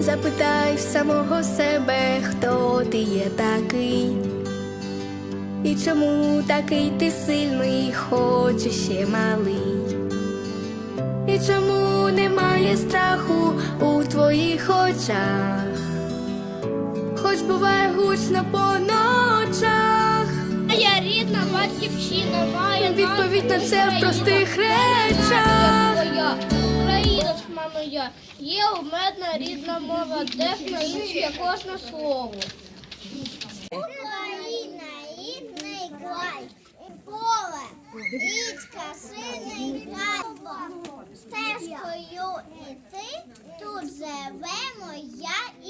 Запитай в самого себе, хто ти є такий, і чому такий ти сильний, хоч ще малий, і чому немає страху у твоїх очах, хоч буває гучно по ночах. Моя рідна батьківщина має Відповідь на це в простих речах. Своя, Українська моя, є у мене рідна мова, де українське кожне слово. Україна, рідний край, поле, річка, синий край. Стежкою іти, тут живемо я